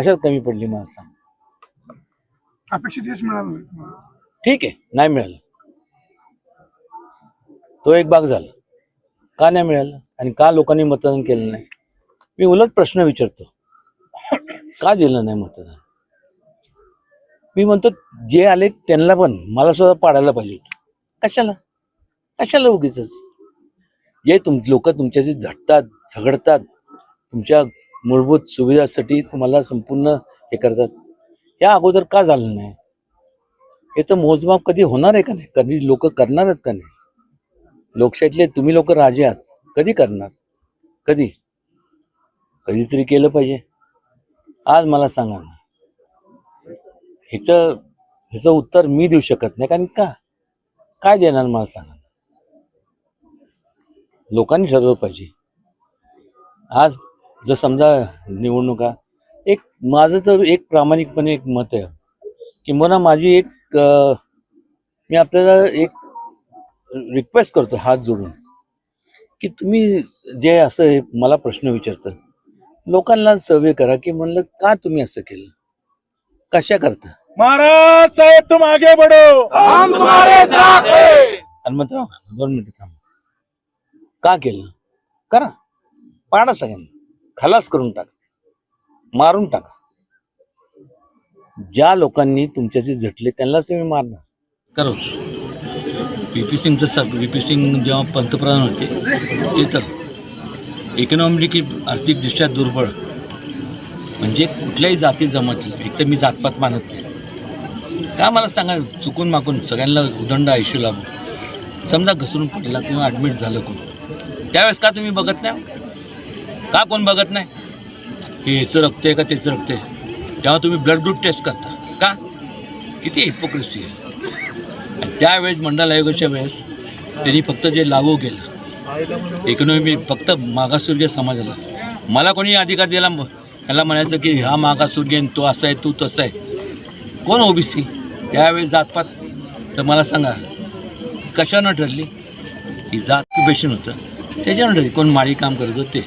कशात कमी पडली मला सांग. अपेक्षित यश मिळालं नाही तुम्हाला. ठीक आहे नाही मिळालं. तो एक भाग झाला. का नाही मिळालं? आणि का लोकांनी मतदान केलं नाही? मी उलट प्रश्न विचारतो. का दिलं नाही मतदान? मी म्हणतो जे आले त्यांना पण मला सुद्धा पाडायला पाहिजे होतं. कशाला? कशाला उगीच जे तुम लोक तुमच्याशी झटतात झगडतात तुमच्या मूलभूत सुविधासाठी तुम्हाला संपूर्ण हे करतात. या अगोदर का झालं नाही? याचं मोजमाप कधी होणार आहे का नाही? कधी लोक करणारच का नाही? लोकशाहीतले तुम्ही लोक राजे आहात. कधी करणार? कधी? कधीतरी केलं पाहिजे. आज मला सांगा ना. ह्याचं ह्याचं उत्तर मी देऊ शकत नाही. कारण का? काय देणार मला सांगा लोकांनी ठरवलं पाहिजे. आज जर समजा निवडणुका एक माझं तर एक प्रामाणिकपणे एक मत आहे की मला माझी एक मी आपल्याला एक रिक्वेस्ट करतो हात जोडून की तुम्ही जे असं हे मला प्रश्न विचारतात लोकांना सर्वे करा की म्हणलं का तुम्ही असं केलं? कशा करता? महाराज साहेब तुम आगे बढ़ो हम तुम्हारे साथ हैं. हनुमंतराव दोन मिनिटं थांबा. का केलं? करा. पाडा सगळ्यांना खलास करून टाका. मारून टाका. ज्या लोकांनी तुमच्याशी झटले त्यांनाच तुम्ही मारणार. करू व्ही पी सिंगचं सर व्ही पी सिंग जेव्हा पंतप्रधान होते ते तर इकॉनॉमिकली आर्थिकदृष्ट्या दुर्बळ. म्हणजे कुठल्याही जाती जमतली एक तर मी जातपात मानत नाही. का मला सांगा चुकून माकून सगळ्यांना उदंड आयुष्य लाभू समजा घसरून पडला किंवा ॲडमिट झालं कोण? त्यावेळेस का तुम्ही बघत नाही? का कोण बघत नाही? हे याचं रक्त आहे का त्याचं रक्त आहे तेव्हा तुम्ही ब्लड ग्रुप टेस्ट करता. का? किती हिपोक्रेसी आहे. आणि त्यावेळेस मंडल आयोगाच्या वेळेस त्यांनी फक्त जे लागू केलं इकॉनॉमी फक्त मागासवर्गीय समाजाला. मला कोणी अधिकार दिला म- ह्याला म्हणायचं की हा मागासवर्गीय तो असा आहे तू तसा आहे. कोण ओबीसी? यावेळेस जातपात. तर मला सांगा कशानं ठरली? ही जात ऑक्युपेशन होतं? त्याच्यानं ठरली. कोण माळी काम करत होतं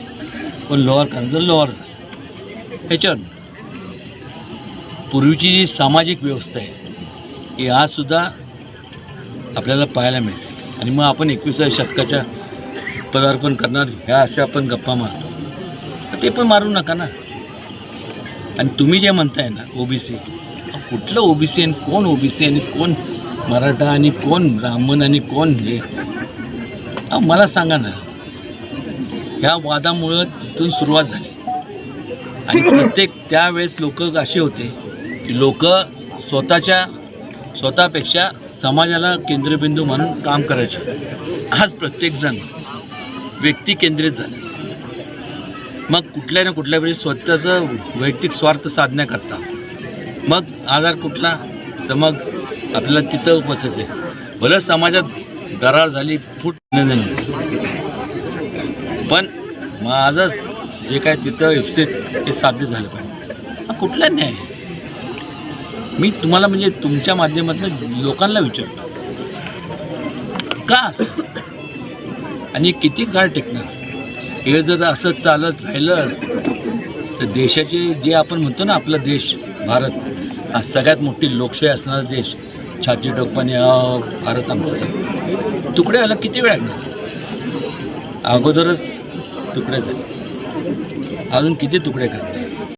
पण लोअर काम लोअर झालं. ह्याच्यावर पूर्वीची जी सामाजिक व्यवस्था आहे ही आजसुद्धा आपल्याला पाहायला मिळते. आणि मग आपण एकविसाव्या शतकाच्या पदार्पण करणार ह्या अशा आपण गप्पा मारतो. ते पण मारू नका ना. आणि तुम्ही जे म्हणताय ना ओबीसी कुठलं ओबीसी आणि कोण ओबीसी आणि कोण मराठा आणि कोण ब्राह्मण आणि कोण हे? मला सांगा ना ह्या वादामुळं तिथून सुरुवात झाली. आणि प्रत्येक त्यावेळेस लोक असे होते की लोक स्वतःच्या स्वतःपेक्षा समाजाला केंद्रबिंदू म्हणून काम करायचे. आज प्रत्येकजण व्यक्ती केंद्रित झाले. मग कुठल्या ना कुठल्या वेळी स्वतःचं वैयक्तिक स्वार्थ साधण्याकरता मग आधार कुठला? तर मग आपल्याला तिथं बचायचं आहे भलं समाजात दरार झाली फूट. पण माझं जे काय तिथं एफसेट हे साध्य झालं पाहिजे. हा कुठला न्याय? मी तुम्हाला म्हणजे तुमच्या माध्यमातून लोकांना विचारतो. का आणि किती काळ टिकणार? हे जर असं चालत राहिलं तर देशाचे जे आपण म्हणतो ना आपला देश भारत हा सगळ्यात मोठी लोकशाही असणारा देश छाती टोकपाने भारत आमचं तुकडे आला किती वेळ लागणार? अगोदरच तुकडे झाले. अजून किती तुकडे करणार?